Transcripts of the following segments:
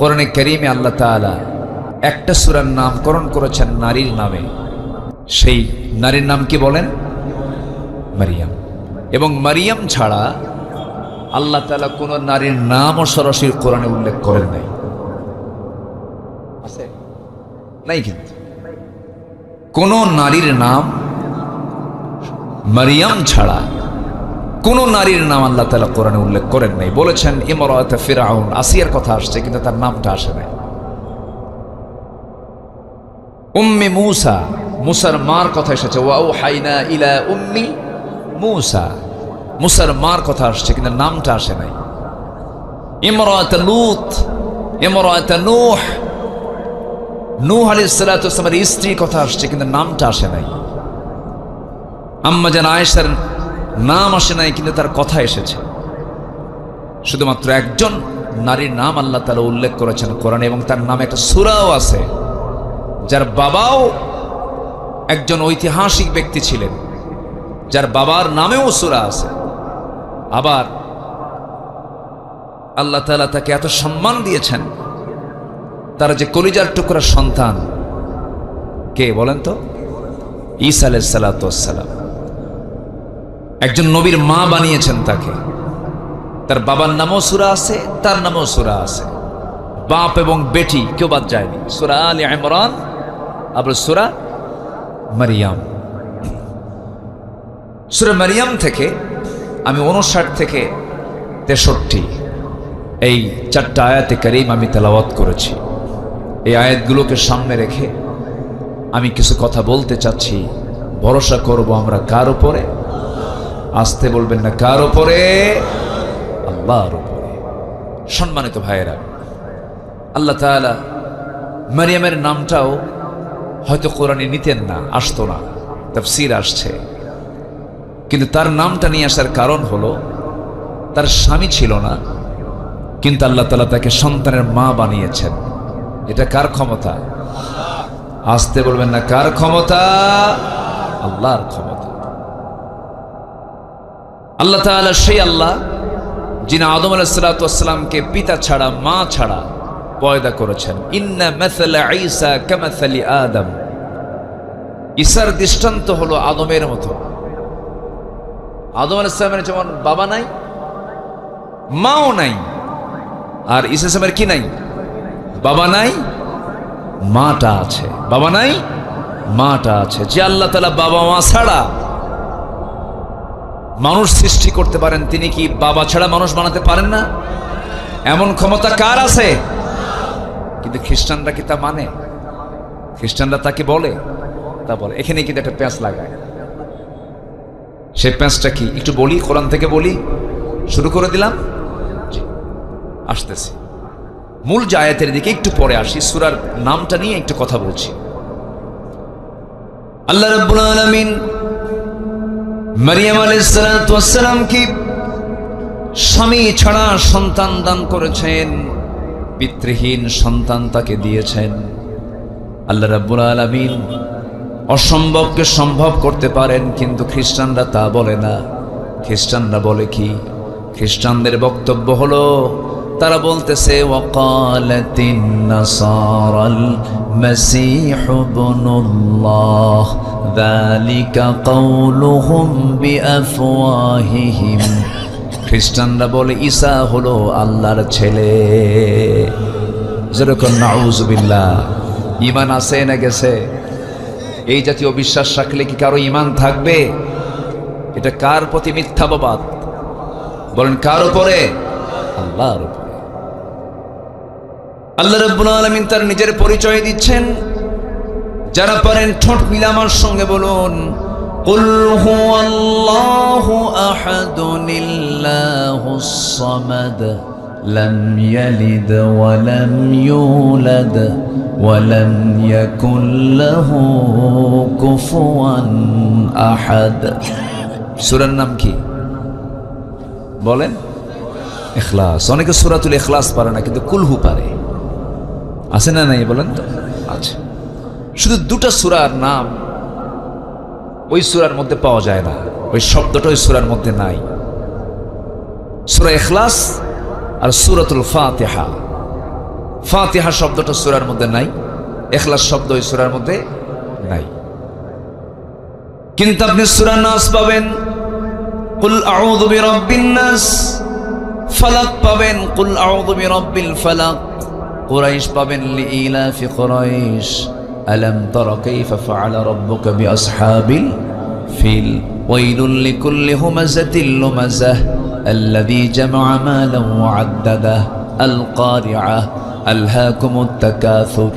কোরআনে করিমে আল্লাহ তাআলা একটা সুরার নামকরণ করেছেন নারীর নামে। সেই নারীর নাম কি বলেন? মারিয়াম। এবং মারিয়াম ছাড়া আল্লাহ তাআলা কোনো নারীর নামও সরাসরি কোরআনে উল্লেখ করেন নাই। আছে? নাই কিন্তু। কোন নারীর নাম মারিয়াম ছাড়া কোন নারীর নাম আল্লাহ তালা কোরআনে উল্লেখ করেন নাই। বলেছেন, ইমরাত ফিরাউন আসিয়ার কথা আসছে, কিন্তু তার নামটা আসে নাই। উম্মি মুসা, মুসার মার কথা এসেছে। ওয়াও হাইনা ইলা উম্মি মুসা মুসার মার কথা আসছে, কিন্তু নামটা আসে নাই। ইমরাত লুত ইমরাত নূহ নূহ আলাইহিস সালাতু ওয়াসসালামের স্ত্রীর কথা আসছে, কিন্তু নামটা আসে নাই। আম্মা যেন আয়েশার নাম আসে নাই, কিন্তু তার কথা এসেছে। শুধুমাত্র একজন নারীর নাম আল্লাহ তালা উল্লেখ করেছেন কোরআনে, এবং তার নামে একটা সুরাও আছে, যার বাবাও একজন ঐতিহাসিক ব্যক্তি ছিলেন, যার বাবার নামেও সুরা আছে। আবার আল্লাহ তালা তাকে এত সম্মান দিয়েছেন, তার যে কলিজার টুকরা সন্তান, কে বলেন তো? ঈসা আলাইসালাম একজন নবীর মা বানিয়েছেন তাকে। তার বাবার নামও সুরা আছে, তার নামও সুরা আছে। বাপ এবং বেটি কেউ বাদ যায়নি। সুরা আলী ইমরান, আবার সুরা মারিয়াম। সুরা মারিয়াম থেকে আমি উনষাট থেকে তেষট্টি এই চারটা আয়াতে কারিম আমি তেলাওয়াত করেছি। এই আয়াতগুলোকে সামনে রেখে আমি কিছু কথা বলতে চাচ্ছি। ভরসা করব আমরা কার উপরে? আসতে বলবেন না। কার উপরে? আল্লাহর উপরে। সম্মানিত ভাইয়েরা, আল্লাহ তাআলা মারিয়ামের নামটাও হয়তো কোরআনে নিতেন না, আসতো না, তাফসির আসছে। কিন্তু তার নামটা নিয়ে আসার কারণ হলো, তার স্বামী ছিল না, কিন্তু আল্লাহ তালা তাকে সন্তানের মা বানিয়েছেন। এটা কার ক্ষমতা? আসতে বলবেন না, কার ক্ষমতা? আল্লাহর ক্ষমতা। আল্লাহ তাআলা সেই আল্লাহ যিনি আদম আলাইসালাতামকে পিতা ছাড়া, মা ছাড়া পয়দা করেছেন। ইন্না আদম। ঈসার দৃষ্টান্ত হলো আদমের মতো। আদম আলাইসালামের যেমন বাবা নাই, মাও নাই, আর ঈসা ইসলামের কি নাই? বাবা নাই, মাটা আছে। বাবা নাই, মাটা আছে। যে আল্লাহ তালা বাবা মা ছাড়া মানুষ সৃষ্টি করতে পারেন, তিনি কি বাবা ছাড়া মানুষ বানাতে পারেন না? এমন ক্ষমতা কার আছে? কিন্তু খ্রিস্টানরা কি তা মানে? খ্রিস্টানরা তাকে বলে, তা বলে। এখানে কিন্তু একটা প্যাঁচ লাগায়। সেই প্যাঁচটা কি? একটু বলি, কোরআন থেকে বলি? শুরু করে দিলাম? আসতেছি। মূল জায়াতের দিকে একটু পরে আসি, সুরার নামটা নিয়ে একটু কথা বলছি। আল্লাহ রাব্বুল আলামিন মারিয়াম আলাইসালামকে স্বামী ছাড়া সন্তান দান করেছেন? পিতৃহীন সন্তান তাকে দিয়েছেন। আল্লাহ রাব্বুল আলামিন অসম্ভবকে সম্ভব করতে পারেন, কিন্তু খ্রিস্টানরা তা বলে না। খ্রিস্টানরা বলে কি? খ্রিস্টানদের বক্তব্য হলো তারা বলতেছে খ্রিস্টানরা বলে, ঈসা হলো আল্লাহর ছেলে। যেরকম নাউজুবিল্লাহ ইমান আছে না গেছে? এই জাতীয় বিশ্বাস রাখলে কি কারও ইমান থাকবে? এটা কার প্রতি মিথ্যাবাদ? বলেন, কার উপরে? আল্লাহর উপরে। আল্লাহ রাব্বুল আলামিন তার নিজের পরিচয় দিচ্ছেন যারা পারেন ঠোঁট মিলে আমার সঙ্গে বলুন قل هو الله أحد الله الصمد لم يلد ولم يولد ولم يكن له كفوا أحد সূরার নাম কি বলেন ইখলাস অনেকে সূরাতুল ইখলাস পারে না কিন্তু কুলহু পারে আছে না নাই বলেন তো? আচ্ছা শুধু দুটা সুরার নাম ওই সুরার মধ্যে পাওয়া যায় না। ওই শব্দটা ওই সুরার মধ্যে নাই। সুরা এখলাস আর সুরাতুল ফাতেহা। ফাতিহা শব্দটা সুরার মধ্যে নাই এখলাস শব্দ ওই সুরার মধ্যে নাই। কিন্তু আপনি সুরা নাস পাবেন। কুল আউযু বিরাব্বিন ফালাক পাবেন। কুল আউযু বিরাব্বিল ফালাক। কুরাইশ পাবেন লিইলাফি কুরাইশ আলাম তারা কাইফা ফাআলা রাব্বুকা বিআসহাবিল ফিল ওয়াইলুল লিকুল্লি হুমাযাতিল লুমাযাহ الذي جمع مالا وعدده القارعة ألهاكم التكاثر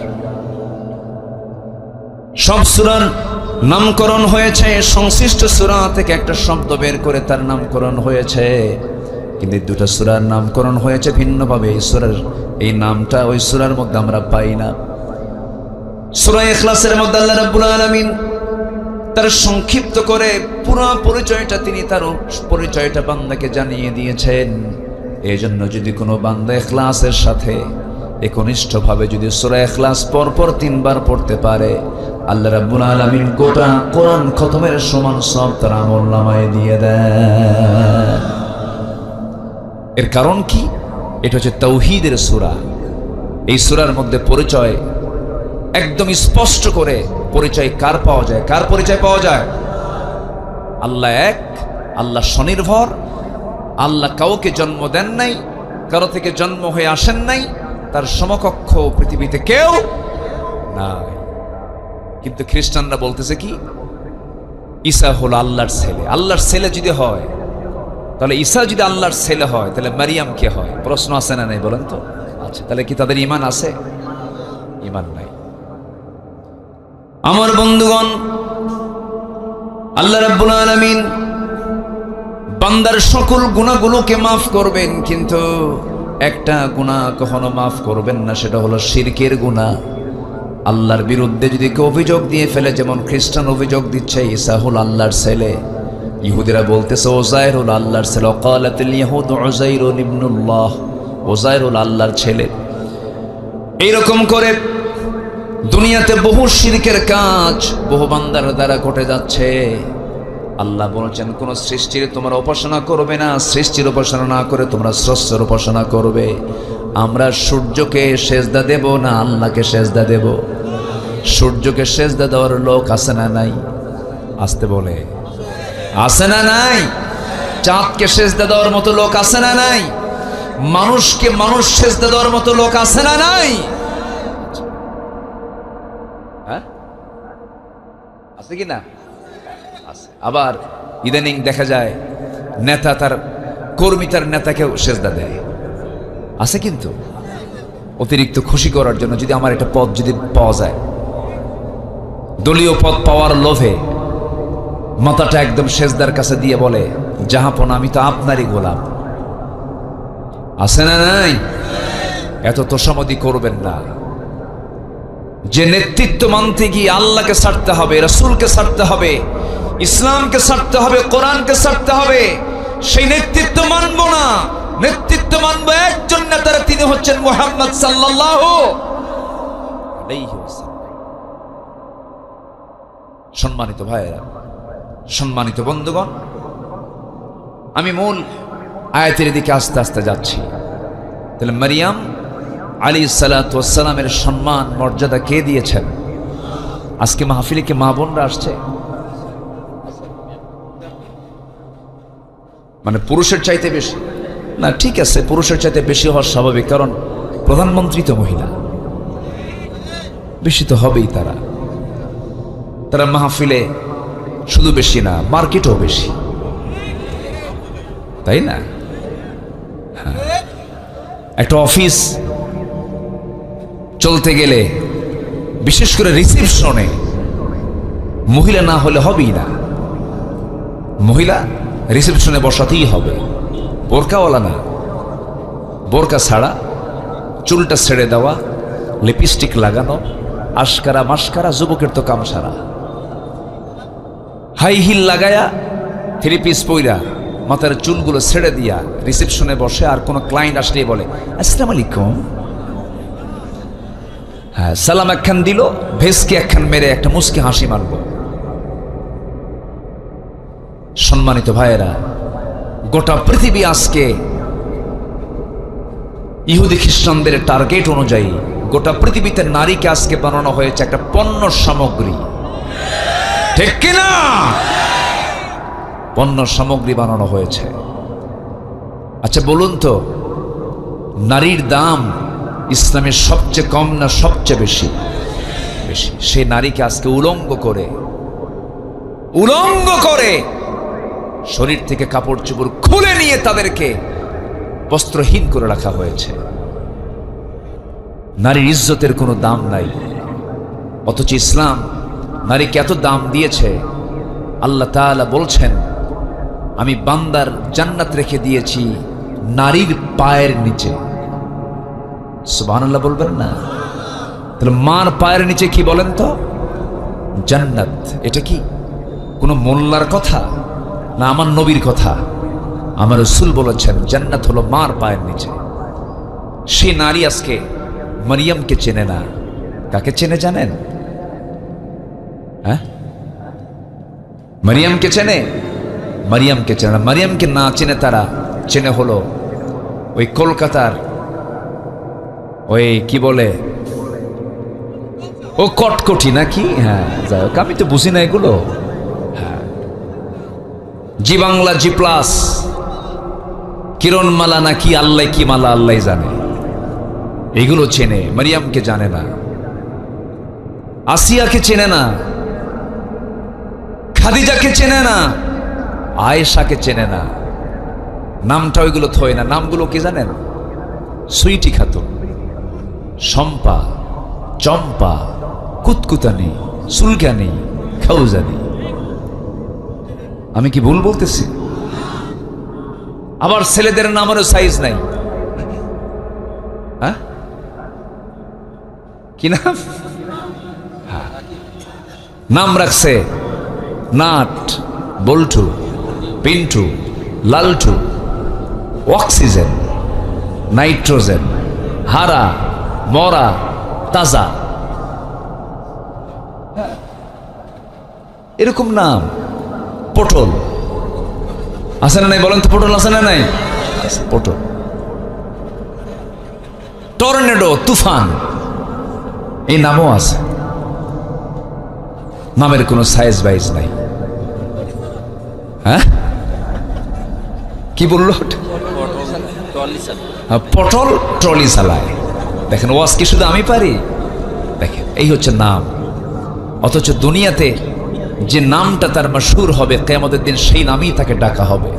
সব সুরার নামকরণ হয়েছে সংশ্লিষ্ট সুরা থেকে একটা শব্দ বের করে তার নামকরণ হয়েছে কিন্তু এই দুটো সুরার নামকরণ হয়েছে ভিন্নভাবে এই সুরার এই নামটা ওই সুরার মধ্যে আমরা পাই না। সুরা এখলাসের মধ্যে আল্লাহ রাব্বুল আলামিন তার সংক্ষিপ্ত করে পুরো পরিচয়টা তিনি তার পরিচয়টা বান্দাকে জানিয়ে দিয়েছেন। এই জন্য যদি কোনো বান্দা এখলাসের সাথে একনিষ্ঠভাবে যদি সুরা এখলাস পরপর তিনবার পড়তে পারে, আল্লাহ রাব্বুল আলামিন গোটা কোরআন খতমের সমান সব তার আমল নামায় দিয়ে দেন। এর কারণ কি? এটা হচ্ছে তৌহিদের সূরা। এই সুরার মধ্যে পরিচয় একদম স্পষ্ট করে পরিচয় কার পাওয়া যায়? কার পরিচয় পাওয়া যায়? আল্লাহ এক, আল্লাহ স্বনির্ভর, আল্লাহ কাউকে জন্ম দেন নাই, কারও থেকে জন্ম হয়ে আসেন নাই, তার সমকক্ষ পৃথিবীতে কেউ নাই। কিন্তু খ্রিস্টানরা বলতেছে কি? ঈসা হলো আল্লাহর ছেলে। আল্লাহর ছেলে যদি হয় তাহলে ঈসা যদি আল্লাহর ছেলে হয়, তাহলে মারিয়াম কে হয়? প্রশ্ন আছে না নাই বলেন তো? আচ্ছা তাহলে কি তাদের ইমান আছে? ইমান নাই। আমার বন্ধুগণ, আল্লাহ রাব্বুল আলামিন বান্দার সকল গুণাগুলোকে মাফ করবেন, কিন্তু একটা গুণা কখনো মাফ করবেন না, সেটা হলো শিরকের গুণা আল্লাহর বিরুদ্ধে যদি কেউ অভিযোগ দিয়ে ফেলে, যেমন খ্রিস্টান অভিযোগ দিচ্ছে, ঈসা হল আল্লাহর ছেলে। ইহুদিরা বলতেছে ওজাইর হল আল্লাহর ছেলে অকালাতুল ইহুদ ওজাইরুল ইবনুল্লাহ। ওজাইরুল আল্লাহর ছেলে। এইরকম করে দুনিয়াতে বহু শিরকের কাজ বহু বান্দার দ্বারা ঘটে যাচ্ছে। আল্লাহ বলেছেন, কোন সৃষ্টির তোমরা উপাসনা করবে না, সৃষ্টির উপাসনা না করে তোমরা স্রষ্টের উপাসনা করবে। আমরা সূর্যকে সেজদা দেব না আল্লাহকে সেজদা দেব? সূর্যকে সেজদা দেওয়ার লোক আছে না নাই? আসতে বলে। আছে না নাই? চাঁদকে সেজদা দেওয়ার মতো লোক আছে না নাই? মানুষকে মানুষ সেজদা দেওয়ার মতো লোক আছে না নাই? হ্যাঁ? আছে কি না? আবার ইদানিং দেখা যায়, নেতা তার কর্মী তার নেতাকেও সেজদা দেয়। আছে কিন্তু। অতিরিক্ত খুশি করার জন্য যদি আমার একটা পদ যদি পাওয়া যায়, দলীয় পদ পাওয়ার লোভে মাথাটা একদম সেজদার কাছে দিয়ে বলে, জাহাপন, আমি তো আপনারই গোলাম। আছে না নাই? এত তোষামদি করবেন না। যে নেতৃত্ব মানতে গিয়ে আল্লাহকে ছাড়তে হবে, রসুলকে ছাড়তে হবে, ইসলামকে ছাড়তে হবে, কোরআনকে ছাড়তে হবে, সেই নেতৃত্ব মানব না। নেতৃত্ব মানব একজন নেতারা, তিনি হচ্ছেন মোহাম্মদ সাল্লাহ সম্মানিত ভাইয়েরা সম্মানিত বন্ধুগণ, আমি মূল আয়াতের দিকে আস্তে আস্তে যাচ্ছি। তাহলে মারিয়াম আলী সালাতামের সম্মান, মর্যাদা কে দিয়েছেন? আজকে মাহফিলে মা বোনরা আসছে? মানে পুরুষের চাইতে বেশি? না, ঠিক আছে, পুরুষের চাইতে বেশি হওয়ার স্বাভাবিক, কারণ প্রধানমন্ত্রী তো মহিলা। বেশি তো হবেই তারা। তারা মাহফিলে শুধু বেশি না, মার্কেটও বেশি। তাই না? হ্যাঁ। একটা অফিস চলতে গেলে, বিশেষ করে রিসেপশনে, মহিলা না হলে হবেই না। মহিলা রিসেপশনে বসাতেই হবে। বোরকাওয়ালা না। বোরকা ছাড়া, চুলটা ছেড়ে দেওয়া, লিপস্টিক লাগানো আশকারা মাস্কারা যুবকের তো কাম সারা হাই হিল লাগায়া থ্রি পিস পইরা মাথার চুলগুলো ছেড়ে দিয়া রিসেপশনে বসে আর কোনো ক্লায়েন্ট আসলেই বলে, আসসালাম আলাইকুম। হ্যাঁ সালাম একখান দিল, ভেসকে একখান মেরে একটা মুসকে হাসি মারব সম্মানিত ভাইয়েরা, গোটা পৃথিবী আজকে ইহুদি খ্রিস্টানদের টার্গেট অনুযায়ী গোটা পৃথিবীতে নারীকে আজকে বানানো হয়েছে একটা পণ্য সামগ্রী। ঠিক কিনা? পণ্য সামগ্রী বানানো হয়েছে। আচ্ছা বলুন তো, নারীর দাম ইসলামের সবচেয়ে কম না সবচেয়ে বেশি? বেশি। সে নারীকে আজকে উলঙ্গ করে উলঙ্গ করে শরীর থেকে কাপড় চোপড় খুলে নিয়ে তাদেরকে বস্ত্রহীন করে রাখা হয়েছে। নারীর ইজ্জতের কোনো দাম নাই। অথচ ইসলাম নারীকে এত দাম দিয়েছে? আল্লাহ তাআলা বলছেন, আমি বান্দার জান্নাত রেখে দিয়েছি নারীর পায়ের নিচে। সুবহানাল্লাহ বলবেন না। তাহলে মার পায়ের নিচে কি বলেন তো? জান্নাত, এটা কি কোনো মোল্লার কথা না আমার নবীর কথা? আমার রসুল বলেছেন, জান্নাত হলো মার পায়ের নিচে। সে নারী আজকে মারিয়ামকে চেনে না। কাকে চেনে জানেন? মারিয়ামকে চেনে মারিয়ামকে চেনে মারিয়ামকে না চেনে তারা চেনে হলো ওই কলকাতার ওই কি বলে ও কটকটি নাকি হ্যাঁ যাই আমি তো বুঝি না এগুলো হ্যাঁ জি বাংলা জি প্লাস কিরণমালা নাকি আল্লাহ কি মালা আল্লাহ জানে এগুলো চেনে মারিয়ামকে জানে না আসিয়াকে চেনে না খাদিজাকে চেনে না, আয়েশাকে চেনে না। নামটা ওইগুলো থয় না। নামগুলো কি জানেন? সুইটি খাতুন শম্পা, চম্পা, কুতকুতানি সুলকানি খাউজানি। আমি কি ভুল বলতেছি? আবার ছেলেদের নামেরও সাইজ নাই। হ্যাঁ? কি নাম? হ্যাঁ। নাম রাখছে nut, Boltu, Pintu, Laltu, oxygen, nitrogen, হারা, মরা, তাজা। এরকম নাম, পটল। আছে না নাই বলেন তো পটল আছে না নাই? পটল। টর্নেডো, তুফান। এই নামও আছে। নামের কোনো সাইজ বাইজ নাই। হ্যাঁ? কি বলল? হ্যাঁ, পটল ট্রলি চালায় দেখেন ওয়াজ কি শুধু আমি পারি? দেখেন এই হচ্ছে নাম। অথচ দুনিয়াতে যে নামটা তার মশুর হবে কেমতের দিন সেই নামই তাকে ডাকা হবে।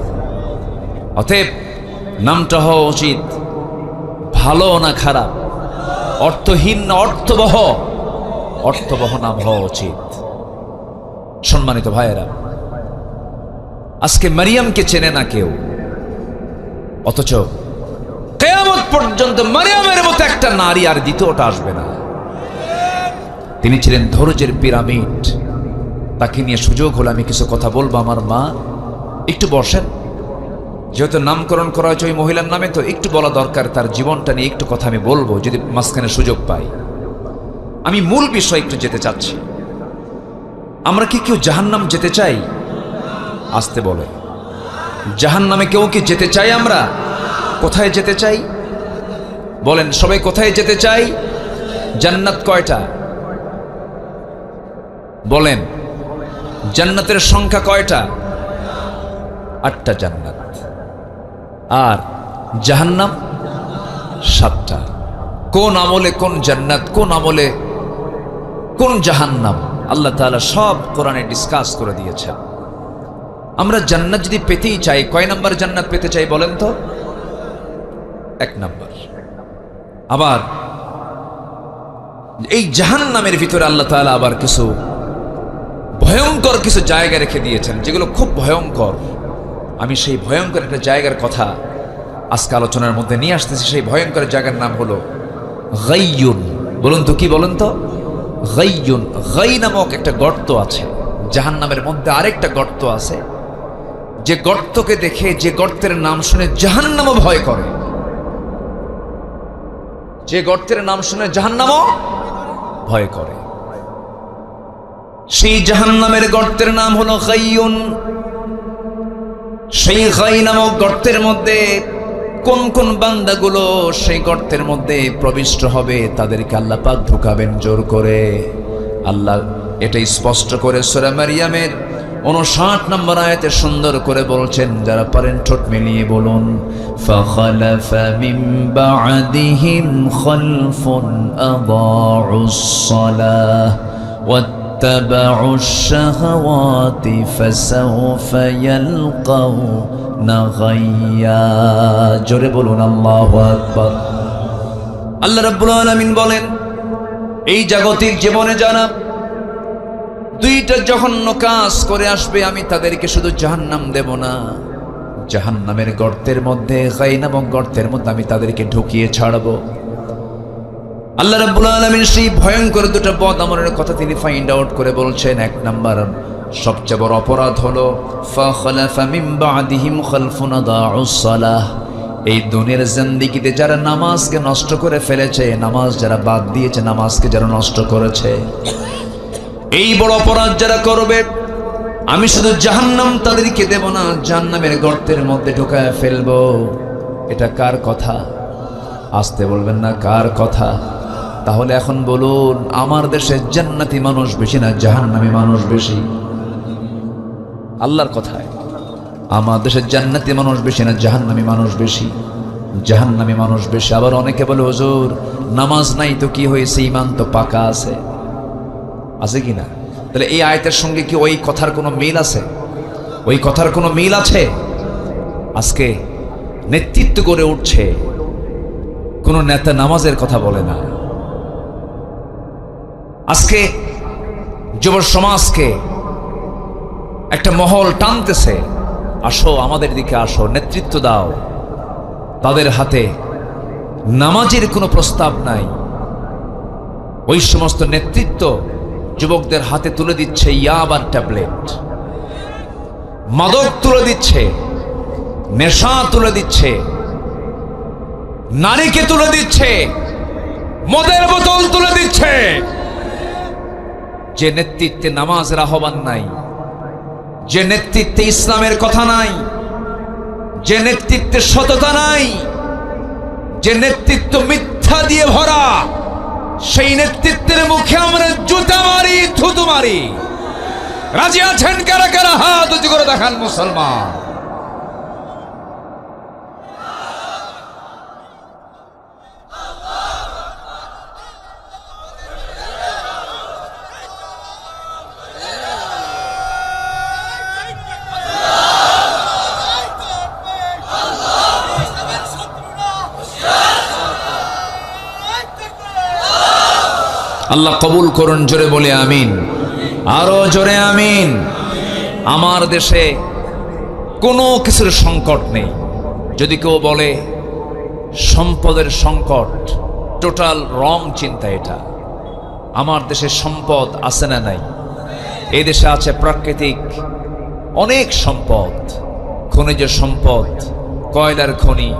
অতএব নামটা হওয়া উচিত। ভালো না খারাপ? অর্থহীন না অর্থবহ? অর্থবহ নাম হওয়া উচিত। সম্মানিত ভাইয়েরা আজকে মারিয়ামকে চেনে না কেউ। অথচ কেয়ামত পর্যন্ত মারিয়ামের মতো একটা নারী আর দ্বিতীয়টা আসবে না। তিনি ছিলেন ধৈর্যের পিরামিড। তাকে নিয়ে সুযোগ হলে আমি কিছু কথা বলব, আমার মা। একটু বসেন। যেহেতু নামকরণ করা হয়েছে ওই মহিলার নামে, তো একটু বলা দরকার, তার জীবনটা নিয়ে একটু কথা আমি বলব, যদি মাঝখানে সুযোগ পাই। আমি মূল বিষয় একটু যেতে চাচ্ছি। আমরা কি কেউ জাহান্নাম যেতে চাই? আসতে বলে। জাহান নামে কেউ কি যেতে চাই আমরা? কোথায় যেতে চাই? বলেন, সবাই কোথায় যেতে চাই? জান্নাত কয়টা? বলেন, জান্নাতের সংখ্যা কয়টা? আটটা জান্নাত। আর জাহান্নাম সাতটা। কোন আমলে কোন জান্নাত, কোন আমলে কোন জাহান্নাম? আল্লাহ তাআলা সব কোরআনে ডিসকাস করে দিয়েছেন। আমরা জান্নাত যদি পেতেই চাই, কয় নাম্বার জান্নাত পেতে চাই বলেন তো? এক নাম্বার। আবার, এই জাহান নামের ভিতরে আল্লাহ তাআলা আবার কিছু ভয়ঙ্কর কিছু জায়গা রেখে দিয়েছেন, যেগুলো খুব ভয়ঙ্কর। আমি সেই ভয়ঙ্কর একটা জায়গার কথা আজকে আলোচনার মধ্যে নিয়ে আসতেছি, সেই ভয়ঙ্কর জায়গার নাম হলো গাইয়ুন। বলুন তো কি বলুন তো? গাইয়ুন, গাই নামক একটা গর্ত আছে। জাহান নামের মধ্যে আরেকটা গর্ত আছে। যে গর্তকে দেখে যে গর্তের নাম শুনে জাহান্নামও ভয় করে। যে গর্তের নাম শুনে জাহান্নামও ভয় করে। সেই জাহান্নামের গর্তের নাম হলো গাইয়ুন। সেই গাই নামক গর্তের মধ্যে কোন কোন বান্দাগুলো সেই গর্তের মধ্যে প্রবিষ্ট হবে, তাদেরকে আল্লাহ পাক ঢুকাবেন জোর করে। আল্লাহ এটাই স্পষ্ট করে সোরা মারিয়ামের উনষাট নম্বর আয়াতে সুন্দর করে বলছেন যারা পারেন ঠোঁট মিলিয়ে বলুন فخلف من بعدهم خلف أضاعوا الصلاة واتبعوا الشهوات فسوف يلقون غيا জোরে বলুন আল্লাহু আকবার আল্লাহ রাব্বুল আলামিন বলেন এই জাগতিক জীবনে যারা দুইটা জঘন্য কাজ করে আসবে, আমি তাদেরকে শুধু জাহান্নাম দেব না। জাহান্নামের গর্তের মধ্যে গাই গর্তের মধ্যে আমি তাদেরকে ঢুকিয়ে ছাড়বো। আল্লাহ রাব্বুল আলামিন সেই ভয়ঙ্কর দুটো পথ আমলের কথা তিনি ফাইন্ড আউট করে বলছেন। এক নাম্বার, সবচেয়ে বড় অপরাধ হলো এই দুনিয়ার জিন্দেগিতে যারা নামাজকে নষ্ট করে ফেলেছে, নামাজ যারা বাদ দিয়েছে, নামাজকে যারা নষ্ট করেছে। এই বড় অপরাধ যারা করবে, আমি শুধু জাহান্নাম তাদেরকে দেব না, জাহান্নামের গর্তের মধ্যে ঢুকায় ফেলব। এটা কার কথা? আসতে বলবেন না, কার কথা? তাহলে এখন বলুন, আমার দেশে জান্নাতি মানুষ বেশি না জাহান্নামী মানুষ বেশি? আল্লাহর কথায়, আমার দেশে জান্নাতি মানুষ বেশি না জাহান্নামী মানুষ বেশি? জাহান্নামী মানুষ বেশি। আবার অনেকে বলে, হুজুর, নামাজ নাই তো কি হয়েছে? ইমান তো পাকা আছে। আছে কি না? তাহলে এই আয়তের সঙ্গে কি ওই কথার কোনো মিল আছে? ওই কথার কোনো মিল আছে? আজকে নেতৃত্ব করে উঠছে। কোনো নেতা নামাজের কথা বলে না। আজকে যুব সমাজকে একটা মহল টানতেছে। আসো আমাদের দিকে আসো, নেতৃত্ব দাও। তাদের হাতে নামাজের কোনো প্রস্তাব নাই। ওই সমস্ত নেতৃত্ব যুবকদের হাতে তুলে দিচ্ছে ইয়াবার ট্যাবলেট। মাদক তুলে দিচ্ছে, নেশা তুলে দিচ্ছে, নারীকে তুলে দিচ্ছে, মদের বোতল তুলে দিচ্ছে। যে নেতৃত্বে নামাজের আহ্বান নাই, যে নেতৃত্বে ইসলামের কথা নাই, যে নেতৃত্বে সততা নাই, যে নেতৃত্ব মিথ্যা দিয়ে ভরা সেই নেতৃত্বের মুখে আমরা জুতা মারি, থুতু মারি। রাজি আছেন কারা কারা? হাত করে দেখান মুসলমান। আল্লাহ কবুল করুন, জোরে বলে আমিন। আরও জোরে আমিন। আমার দেশে কোনো কিছুর সংকট নেই। যদি কেউ বলে, সম্পদের সংকট, টোটাল রং চিন্তা এটা। আমার দেশে সম্পদ আছে না নাই? এই দেশে আছে প্রাকৃতিক অনেক সম্পদ। খনিজ সম্পদ, কয়লার খনি,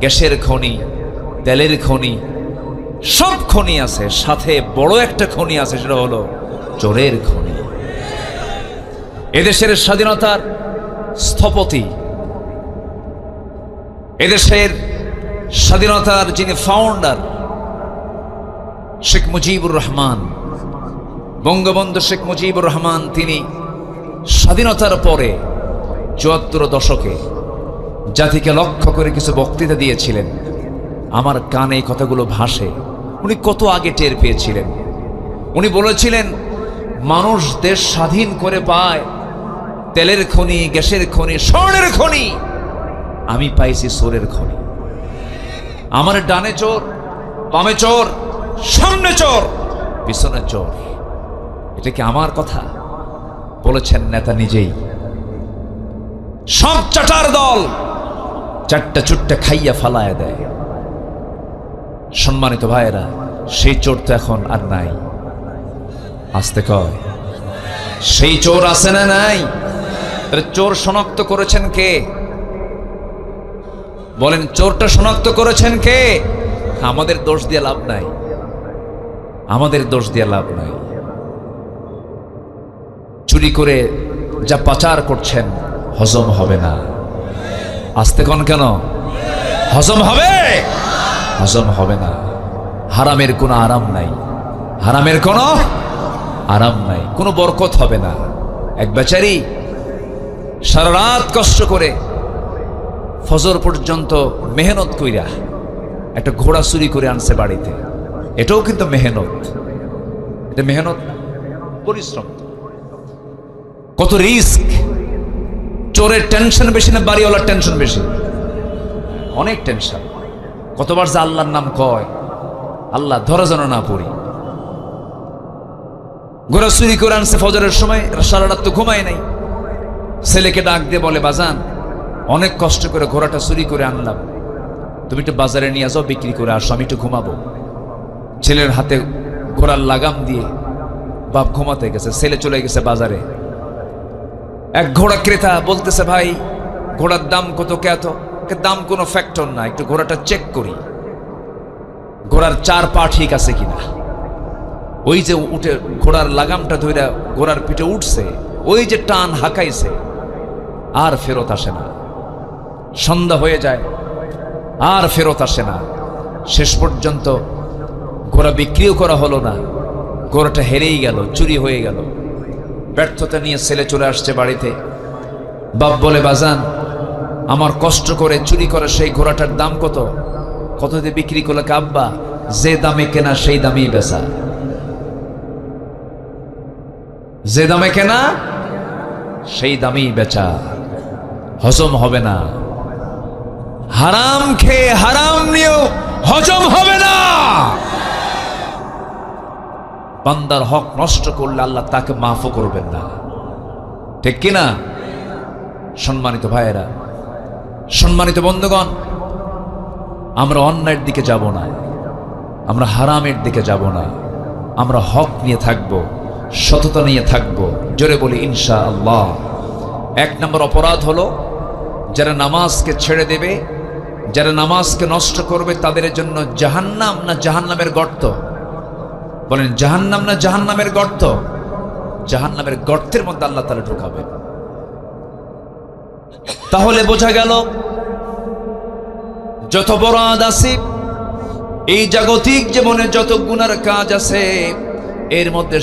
গ্যাসের খনি, তেলের খনি সব খনি আছে, সাথে বড় একটা খনি আছে, সেটা হলো চোরের খনি। এদেশের স্বাধীনতার স্থপতি, এদেশের স্বাধীনতার যিনি ফাউন্ডার শেখ মুজিবুর রহমান, বঙ্গবন্ধু শেখ মুজিবুর রহমান, তিনি স্বাধীনতার পরে চুয়াত্তর দশকে জাতিকে লক্ষ্য করে কিছু বক্তৃতা দিয়েছিলেন। আমার কানে কথাগুলো ভাসে। উনি কত আগে টের পেয়েছিলেন? উনি বলেছিলেন, মানুষ দেশ স্বাধীন করে পায়। তেলের খনি, গ্যাসের খনি, স্বর্ণের খনি। আমি পাইছি সোরের খনি। আমার ডানে চোর, বামে চোর, সামনে চোর, পিছনে চোর। এটা কি আমার কথা? বলেছেন নেতা নিজেই। সব চাটার দল চারটা চুট্টা খাইয়া ফালায় দেয়। সম্মানিত ভাইয়েরা, সেই চোর তো এখন আর নাই। আসতে কয়, সেই চোর আছে না নাই? চোর শনাক্ত করেছেন কে? বলেন, চোরটা শনাক্ত করেছেন কে? আমাদের দোষ দিয়ে লাভ নাই। আমাদের দোষ দিয়ে লাভ নাই। চুরি করে যা পাচার করছেন, হজম হবে না। আসতে কন কেন? হজম হবে? হজম হবে না। হারামের কোনো আরাম নাই। হারামের কোনো আরাম নাই। কোনো বরকত হবে না। এক বেচারি সারা রাত কষ্ট করে ফজর পর্যন্ত মেহনত কইরা একটা ঘোড়া চুরি করে আনছে বাড়িতে। এটাও কিন্তু মেহনত। এটা মেহনত পরিশ্রম। কত রিস্ক। চোরের টেনশন বেশি না বাড়িওয়ালার টেনশন বেশি? অনেক টেনশন। কতবার যে আল্লাহর নাম কয়, আল্লাহ ধরা যেন না পড়ি। ঘোড়া চুরি করে আনছে ফজরের সময়, সারা রাত তো ঘুমায় নাই। ছেলেকে ডাক দিয়ে বলে, বাজান, অনেক কষ্ট করে ঘোড়াটা চুরি করে আনলাম। তুমি একটু বাজারে নিয়ে যাও, বিক্রি করে আসো, আমি একটু ঘুমাবো। ছেলের হাতে ঘোড়ার লাগাম দিয়ে বাপ ঘুমাতে গেছে, ছেলে চলে গেছে বাজারে। এক ঘোড়া ক্রেতা বলতেছে, ভাই, ঘোড়ার দাম কত, কে দাম কোনো ফ্যাক্টর না একটু ঘোড়াটা চেক করি। ঘোড়ার চার পা ঠিক আছে কিনা? ওই যে উঠে ঘোড়ার লাগামটা ধইরা ঘোড়ার পিঠে উঠছে, ওই যে টান হাঁকাইছে, আর ফেরত আসে না। সন্ধ্যা হয়ে যায়, আর ফেরত আসে না। শেষ পর্যন্ত ঘোড়া বিক্রিও করা হলো না। ঘোড়াটা হেরেই গেল, চুরি হয়ে গেল। ব্যর্থতা নিয়ে ছেলে চলে আসছে বাড়িতে। বাপ বলে, বাজান আমার কষ্ট করে চুরি করা সেই ঘোড়াটার দাম কত? কত দিয়ে বিক্রি করলে কাব্বা যে দামে কেনা, সেই দামেই বেচা। যে দামে কেনা, সেই দামেই বেচা। হজম হবে না। হারাম খেয়ে হারাম নিয়েও হজম হবে না। বান্দার হক নষ্ট করলে আল্লাহ তাকে মাফও করবেন না। ঠিক কিনা? সম্মানিত ভাইয়েরা সম্মানিত বন্ধুগণ, আমরা অন্যায়ের দিকে যাব না, আমরা হারামের দিকে যাব না, আমরা হক নিয়ে থাকব, সততা নিয়ে থাকব, জোরে বলি ইনশা আল্লাহ এক নম্বর অপরাধ হলো, যারা নামাজকে ছেড়ে দেবে, যারা নামাজকে নষ্ট করবে, তাদের জন্য জাহান্নাম না জাহান্নামের গর্ত? বলেন, জাহান্নাম না জাহান্নামের গর্ত? জাহান্নামের গর্তের মধ্যে আল্লাহ তালা ঢোকাবে তাহলে বোঝা গেল, যত বড় আদ আছে, এই জাগতিক জীবনে যত গুনার কাজ আছে, এর মধ্যে